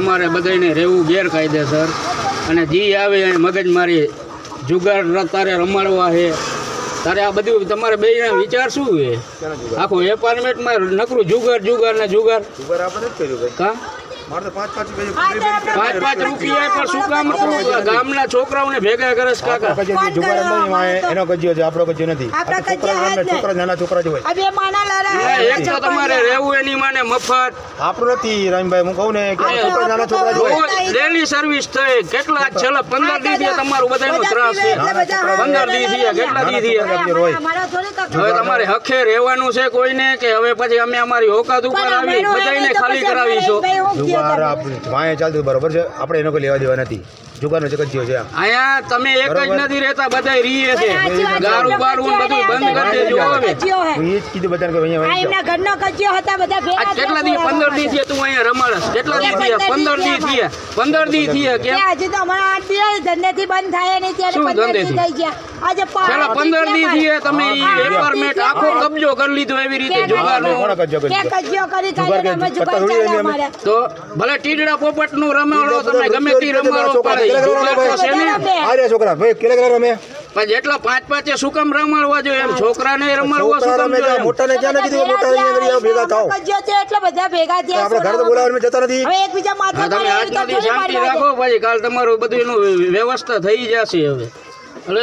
તમારે બધાને રહેવું ગેરકાયદેસર અને જી આવે એ મગજમારી જુગાર તારે રમાડવા છે તારે આ બધું તમારે બે વિચાર શું છે આખું એપાર્ટમેન્ટમાં નકરું જુગાર જુગાર ને જુગાર. ઊભા આપણે નથી કર્યું ભાઈ કા મારે તો પાંચ પાંચ પાંચ પાંચ રૂપિયા પણ શું કામ ગામના છોકરાઓને ભેગા કરે છે કાકા. જુગાર નહીં વાંહે, એનો ગજ્યો છે આપણો ગજ્યો નથી. આપણો આ તો છોકરા નાના છોકરા જ હોય. અબે માના લાલા એટલે એક તો તમારે રહેવું એની માને મફત. આપણું નથી રામભાઈ હું કહું ને કે નાના છોકરા જ હોય. ડેલી સર્વિસ થઈ. કેટલા છેલ્લા પંદર દી તમારું બધાનું ત્રાસ છે. પંદર દી કેટલા દી થયા હવે તમારે હખે રહેવાનું છે કોઈને કે હવે પછી અમે અમારી ઓકાત ઉપર આવી બધાને ખાલી કરાવીશું. વાંહે ચાલતું બરોબર છે? આપણે એનો કોઈ લેવા દેવા નથી. જુગારનો છે ગજ્યો છે અહીંયા તમે એક જ નથી રહેતા બધા રીએ છે. દારૂ બારૂ બધું બંધ કરી દેજો હવે. હું. એ જ કીધું બધાને કે અહીંયા એમના ઘરનો કજિયો હતા બધા ભેગા આ કેટલા દી પંદર દી થયા તું અહીંયા રમાડસ કેટલા દી થયા પંદર દી થયા પંદર દી થયા કે? હજુ તો અમારા આઠ દિવસ ધંધેથી બંધ થાય ને ત્યારે શું પંદર દી થઈ ગયા. આજે ચાલો 15 દી દી થયા તમે એપાર્ટમેન્ટ આખો કબજો કરી લીધો એવી રીતે જુગારનો કે કજિયો કરી જુગાર અમે જુગાર ચાલે અમારે. તો ભલે ટીડડા પોપટનું રમાડો તમે ગમે તે રમાડો ઈ કેટલા જુગાર તો છે આ રહ્યા છોકરા. ભાઈ કેટલા કેટલા રમે પણ જેટલા પાંચ પાંચે શું કામ રમાડવા જોઈએ એમ? છોકરાને રમાડવા શું કામ જોઈએ મોટાને ક્યાં નથી કીધું મોટા અહીંયા આગળ આવો ભેગા થાઓ કજિયો બધા ભેગા થયા આપણે ઘરે તો બોલાવવા જતા નથી. હવે એકબીજા માથે તમે મારે આજના તો દી થોડી શાંતિ રાખો પછી કાલ તમારું બધું એનું વ્યવસ્થા થઈ જશે હવે. હલે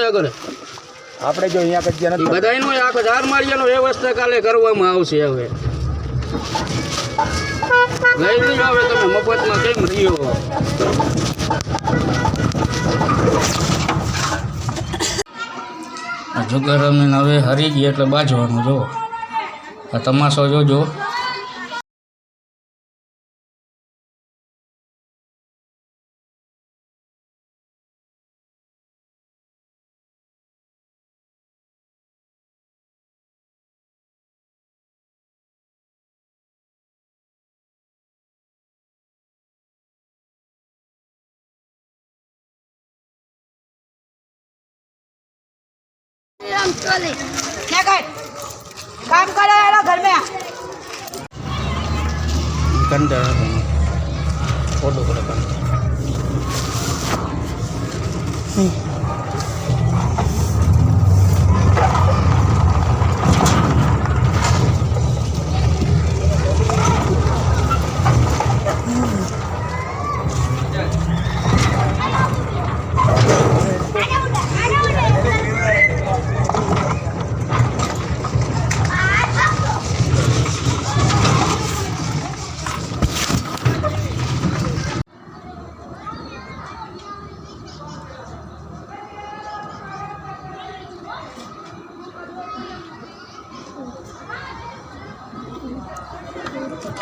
આપણે જો અહીંયા કજ્યા નથી. બધાયનો આખો ચાર માળિયાનો વ્યવસ્થા કાલે કરવામાં આવશે હવે. લઈ લઈ આવે તમે મફતમાં કેમ રહ્યો? જુગાર રમીને હવે હરી ગઈ એટલે બાજવાનું જો આ તમાશો જોજો. રામ ચોલે. ક્યાં કર કામ કરો એના ઘર મેં કંદર ફોટો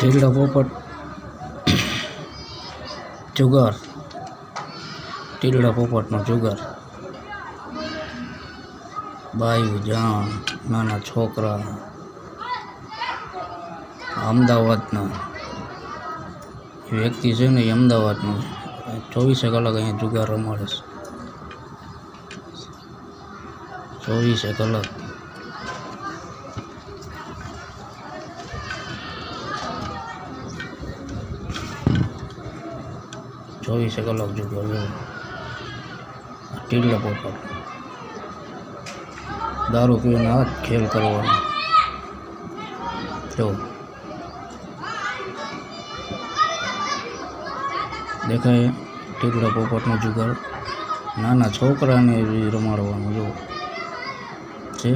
ઢીલડા પોપટ, જુગાર. ઢીલડા પોપટનો જુગાર. બાયુ જાણ નાના છોકરા. અમદાવાદના. વ્યક્તિ છે ને એ અમદાવાદનો ચોવીસે કલાક અહીંયા જુગાર રમાડે છે. ચોવીસે કલાક ચોવીસે કલાક જુગાર જો આ ટીલા પોપટ દારૂ પીને આ ખેલ કરવાનો. જો. દેખાય ટીકડા પોપટનો જુગાર નાના છોકરાને રમાડવાનું, જો. છે.